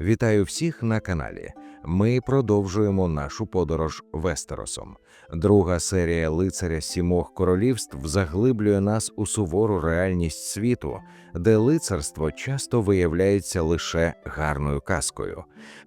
Вітаю всіх на каналі. Ми продовжуємо нашу подорож Вестеросом. Друга серія лицаря сімох королівств заглиблює нас у сувору реальність світу, де лицарство часто виявляється лише гарною казкою.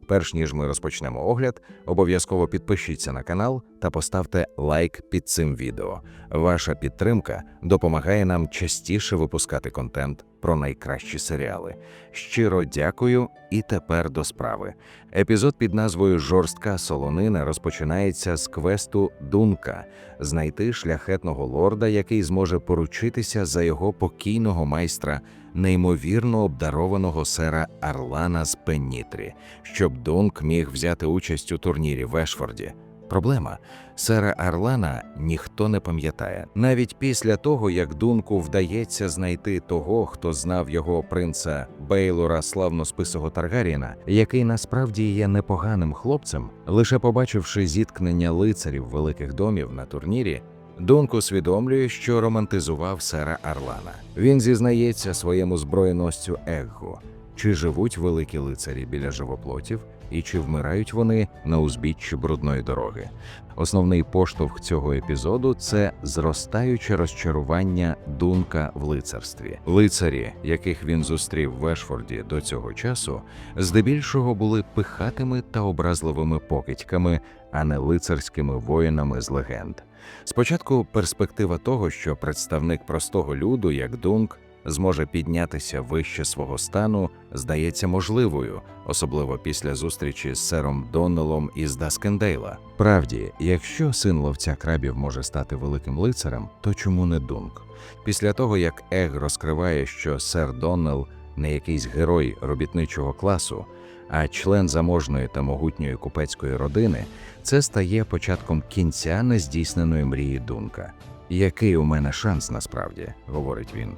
Перш ніж ми розпочнемо огляд, обов'язково підпишіться на канал та поставте лайк під цим відео. Ваша підтримка допомагає нам частіше випускати контент про найкращі серіали. Щиро дякую і тепер до справи. Епізод під назвою Жорстка солонина розпочинається з квесту Дунка знайти шляхетного лорда, який зможе поручитися за його покійного майстра, неймовірно обдарованого сера Арлана з Пеннітрі, щоб Дунк міг взяти участь у турнірі в Ешфорді. Проблема сера Арлана ніхто не пам'ятає. Навіть після того, як Дунку вдається знайти того, хто знав його принца Бейлора славносписого Таргаріна, який насправді є непоганим хлопцем, лише побачивши зіткнення лицарів великих домів на турнірі. Дунк усвідомлює, що романтизував сера Арлана. Він зізнається своєму зброєносцю Еггу, чи живуть великі лицарі біля живоплотів, і чи вмирають вони на узбіччі брудної дороги. Основний поштовх цього епізоду це зростаюче розчарування Дунка в лицарстві. Лицарі, яких він зустрів в Ешфорді до цього часу, здебільшого були пихатими та образливими покидьками, а не лицарськими воїнами з легенд. Спочатку перспектива того, що представник простого люду, як Дунк, зможе піднятися вище свого стану, здається можливою, особливо після зустрічі з сером Доннелом із Даскендейла. Правді, якщо син ловця крабів може стати великим лицарем, то чому не Дунк? Після того, як Ег розкриває, що сер Доннел не якийсь герой робітничого класу, а член заможної та могутньої купецької родини, це стає початком кінця нездійсненої мрії Дунка. Який у мене шанс насправді, говорить він.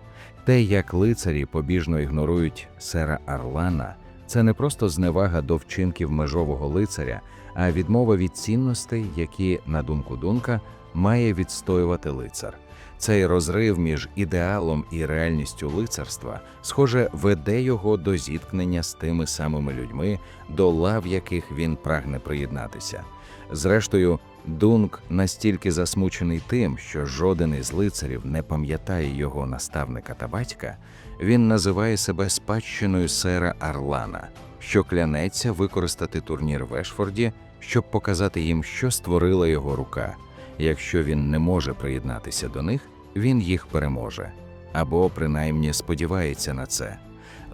Те, як лицарі побіжно ігнорують сера Арлана, це не просто зневага до вчинків межового лицаря, а відмова від цінностей, які, на думку Дунка, має відстоювати лицар. Цей розрив між ідеалом і реальністю лицарства, схоже, веде його до зіткнення з тими самими людьми, до лав яких він прагне приєднатися. Зрештою, Дунк настільки засмучений тим, що жоден із лицарів не пам'ятає його наставника та батька, він називає себе спадщиною сера Арлана, що клянеться використати турнір в Ешфорді, щоб показати їм, що створила його рука. Якщо він не може приєднатися до них, він їх переможе або принаймні сподівається на це.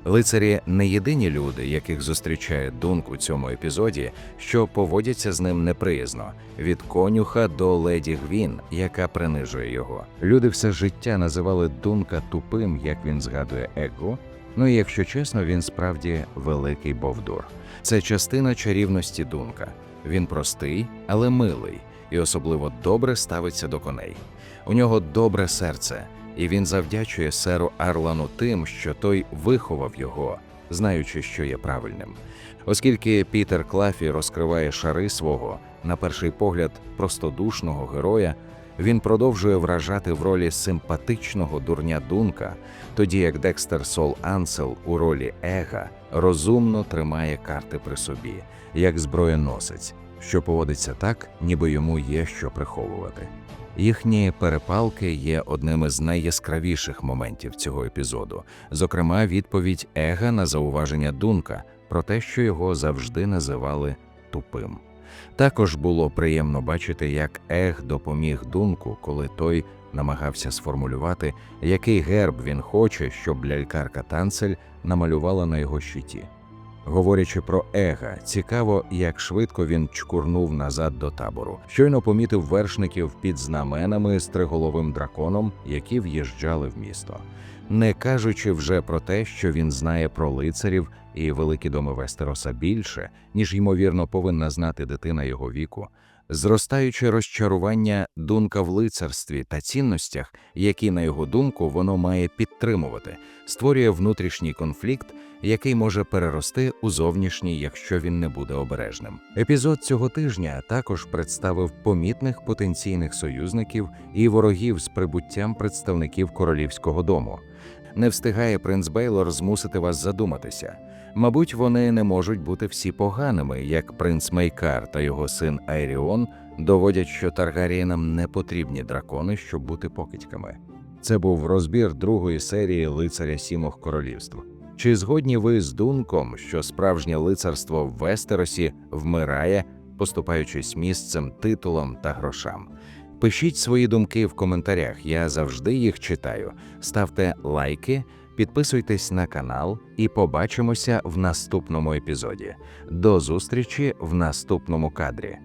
Лицарі не єдині люди, яких зустрічає Дунк у цьому епізоді, що поводяться з ним неприязно від конюха до леді Гвін, яка принижує його. Люди все життя називали Дунка тупим, як він згадує Его. Ну і якщо чесно, він справді великий бовдур. Це частина чарівності Дунка. Він простий, але милий, і особливо добре ставиться до коней. У нього добре серце і він завдячує серу Арлану тим, що той виховав його, знаючи, що є правильним. Оскільки Пітер Клафі розкриває шари свого, на перший погляд, простодушного героя, він продовжує вражати в ролі симпатичного дурня Дунка, тоді як Декстер Сол Ансел у ролі Ега розумно тримає карти при собі, як зброєносець, що поводиться так, ніби йому є що приховувати. Їхні перепалки є одним із найяскравіших моментів цього епізоду, зокрема, відповідь Ега на зауваження Дунка про те, що його завжди називали тупим. Також було приємно бачити, як Ег допоміг Дунку, коли той намагався сформулювати, який герб він хоче, щоб лялькарка танцель намалювала на його щиті. Говорячи про ега, цікаво, як швидко він чкурнув назад до табору. Щойно помітив вершників під знаменами з триголовим драконом, які в'їжджали в місто, не кажучи вже про те, що він знає про лицарів і великі доми Вестероса більше, ніж ймовірно повинна знати дитина його віку. Зростаюче розчарування дунка в лицарстві та цінностях, які, на його думку, воно має підтримувати, створює внутрішній конфлікт, який може перерости у зовнішній, якщо він не буде обережним. Епізод цього тижня також представив помітних потенційних союзників і ворогів з прибуттям представників королівського дому. Не встигає принц Бейлор змусити вас задуматися. Мабуть, вони не можуть бути всі поганими, як принц Мейкар та його син Айріон доводять, що Таргарієнам не потрібні дракони, щоб бути покидьками. Це був розбір другої серії лицаря сімох королівств. Чи згодні ви з думком, що справжнє лицарство в Вестеросі вмирає, поступаючись місцем, титулом та грошам? Пишіть свої думки в коментарях, я завжди їх читаю. Ставте лайки, підписуйтесь на канал і побачимося в наступному епізоді. До зустрічі в наступному кадрі.